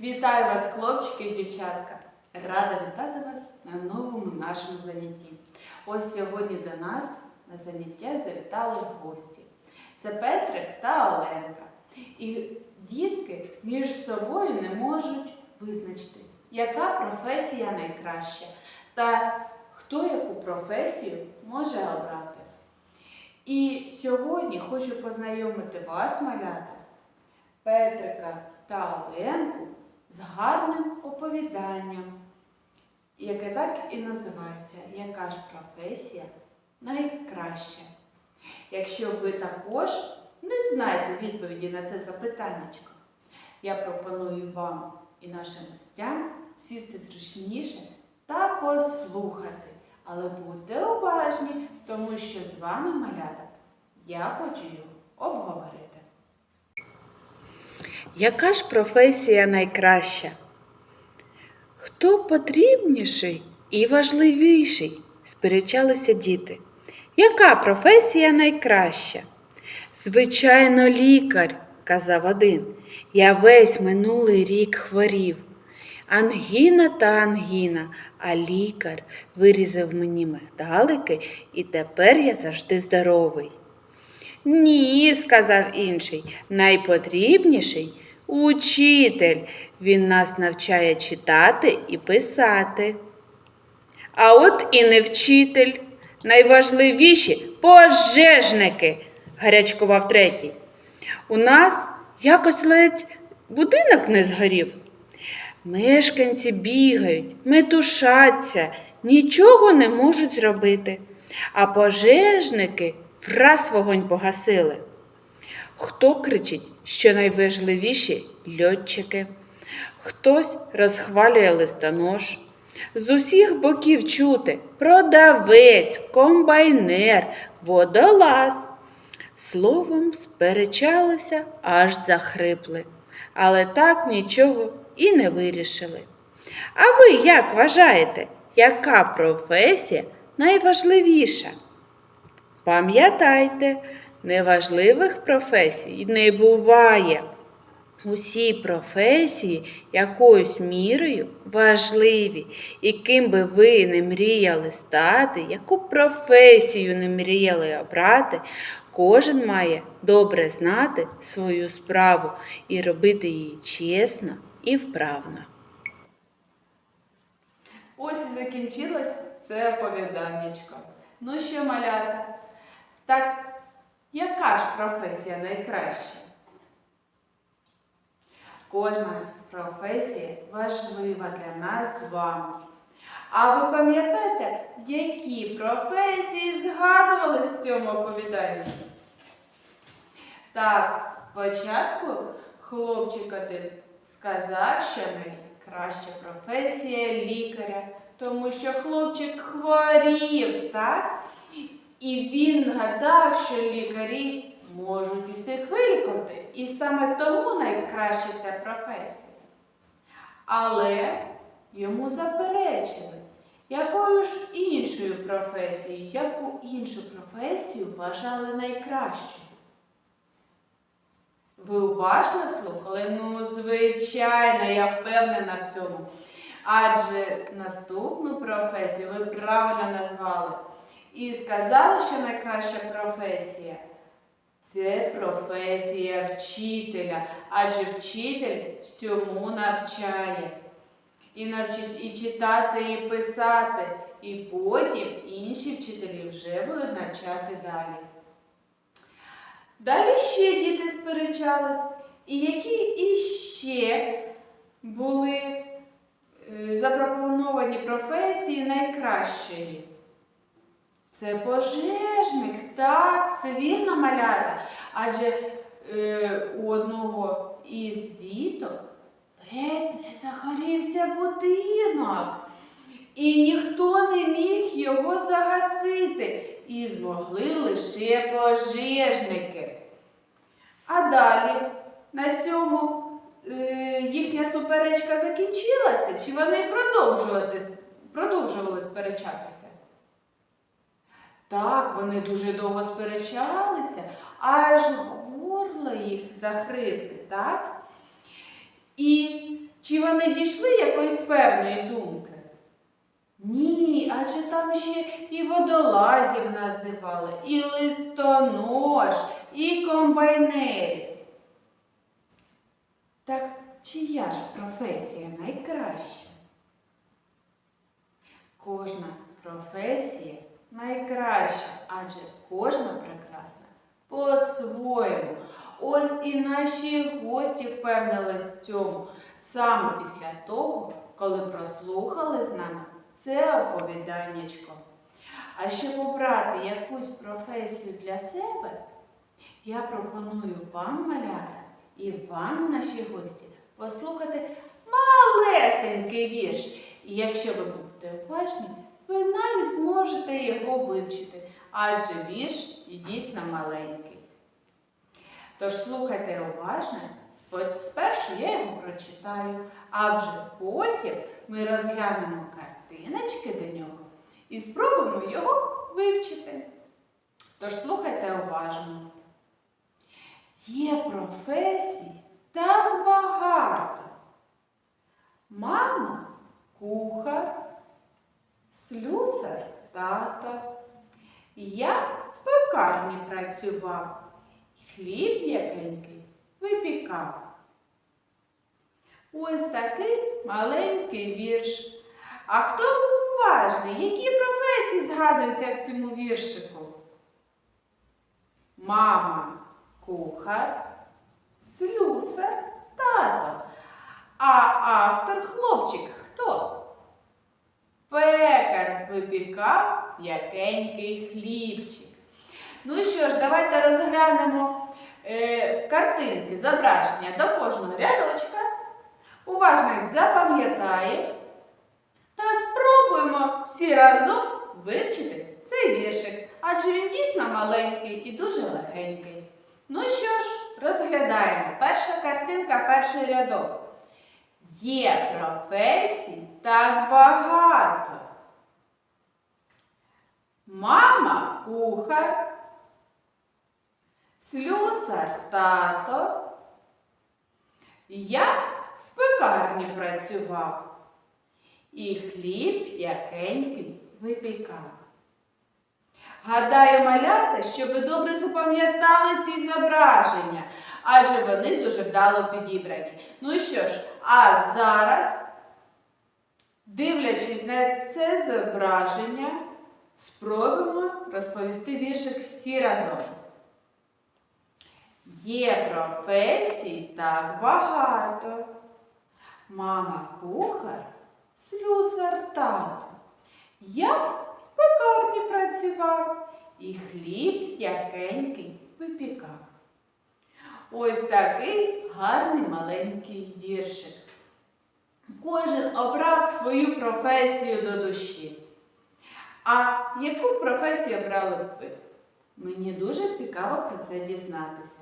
Вітаю вас, хлопчики і дівчатка! Рада вітати вас на новому нашому занятті. Ось сьогодні до нас на заняття завітали гості. Це Петрик та Оленка. І дітки між собою не можуть визначитись, яка професія найкраща та хто яку професію може обрати. І сьогодні хочу познайомити вас, малята, Петрика та Оленку з гарним оповіданням, яке так і називається Яка ж професія найкраща? Якщо ви також не знаєте відповіді на це запитаннячко, я пропоную вам і нашим гостям сісти зручніше та послухати. Але будьте уважні, тому що з вами, малята, я хочу його обговорити. Яка ж професія найкраща? Хто потрібніший і важливіший? сперечалися діти. Яка професія найкраща? Звичайно, лікар, казав один. Я весь минулий рік хворів. Ангіна та ангіна, а лікар вирізав мені мигдалики, і тепер я завжди здоровий. Ні, сказав інший, найпотрібніший учитель. Він нас навчає читати і писати. А от і не вчитель. Найважливіші пожежники, гарячкував третій. У нас якось ледь будинок не згорів. Мешканці бігають, метушаться, нічого не можуть зробити, а пожежники враз вогонь погасили. Хто кричить, що найважливіші льотчики, хтось розхвалює листонож. З усіх боків чути продавець, комбайнер, водолаз. Словом, сперечалися, аж захрипли, але так нічого і не вирішили. А ви як вважаєте, яка професія найважливіша? Пам'ятайте, неважливих професій не буває. Усі професії якоюсь мірою важливі, і ким би ви не мріяли стати, яку професію не мріяли обрати, кожен має добре знати свою справу і робити її чесно і вправно. Ось і закінчилось це оповіданнячко. Ну що, малята? Так яка ж професія найкраща? Кожна професія важлива для нас з вами. А ви пам'ятаєте, які професії згадувались в цьому оповіданні? Так, спочатку хлопчик один сказав, що найкраща професія лікаря, тому що хлопчик хворів, так? І він гадав, що лікарі можуть усіх вилікувати. І саме тому найкраща ця професія. Але йому заперечили, якою ж іншою професією, яку іншу професію вважали найкращою. Ви уважно слухали? Ну, звичайно, я впевнена в цьому. Адже наступну професію ви правильно назвали. І сказали, що найкраща професія це професія вчителя, адже вчитель всьому навчає. І навчить і читати, і писати, і потім інші вчителі вже будуть навчати далі. Далі ще діти сперечались, і які іще були е, запропоновані професії найкращої. Це пожежник, так, все вірно малята. Адже е, у одного із діток ледь не загорівся будинок. І ніхто не міг його загасити. І змогли лише пожежники. А далі на цьому е, їхня суперечка закінчилася, чи вони продовжували, продовжували сперечатися? Так, вони дуже довго сперечалися, аж горло їх захрипли, так? І Чи вони дійшли якоїсь певної думки? Ні, адже там ще і водолазів називали, і листонож, і комбайнерів. Так чия ж професія найкраща? Кожна професія найкраща, адже кожна прекрасна по-своєму. Ось і наші гості впевнились в цьому саме після того, коли прослухали з нами це оповіданнячко. А щоб обрати якусь професію для себе, я пропоную вам, малята, і вам, наші гості, послухати малесенький вірш. І якщо ви будете уважні, ви навіть зможете його вивчити, адже вірш і дійсно маленький. Тож слухайте уважно, спершу я його прочитаю, а вже потім ми розглянемо картиночки до нього і спробуємо його вивчити. Тож слухайте уважно. Є професій так багато. Мама кухар, слюсар тато. Я в пекарні працював, хліб якенький випікав. Ось такий маленький вірш. А хто був уважний? Які професії згадуються в цьому віршику? Мама кухар, слюсар, тато. А автор хлопчик хто? Пекар випікав якенький хлібчик. Ну і що ж, давайте розглянемо е, картинки, зображення до кожного рядочка. Уважно їх запам'ятаємо та спробуємо всі разом вивчити цей віршик, адже він дійсно маленький і дуже легенький. Ну що ж, розглядаємо. Перша картинка, перший рядок. Є професій так багато. Мама кухар, слюсар тато. Я в пекарні працював і хліб якенький випікав. Гадаю, малята, що ви добре запам'ятали ці зображення, адже вони дуже вдало підібрані. Ну і що ж, а зараз, дивлячись на це зображення, спробуємо розповісти віршик всі разом. Є професій так багато. Мама кухар, слюсар тато. Я б в пекарні працював і хліб якенький випікав. Ось такий гарний маленький віршик. Кожен обрав свою професію до душі. А яку професію обрали б ви? Мені дуже цікаво про це дізнатися.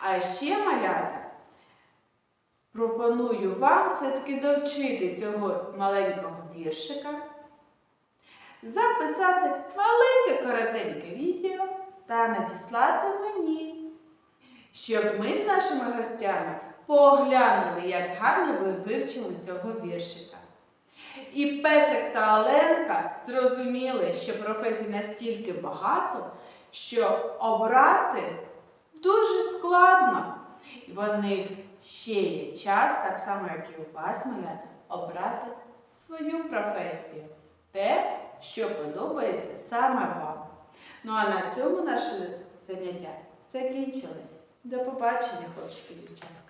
А ще малята. Пропоную вам все-таки довчити цього маленького віршика, записати маленьке коротеньке відео та надіслати мені, щоб ми з нашими гостями поглянули, як гарно ви вивчили цього віршика. І Петрик та Оленка зрозуміли, що професій настільки багато, що обрати дуже складно. І в них ще є час, так само, як і у вас, малята, обрати свою професію, те, що подобається саме вам. Ну а на цьому наше заняття закінчилось. До побачення, хлопчики дівчата.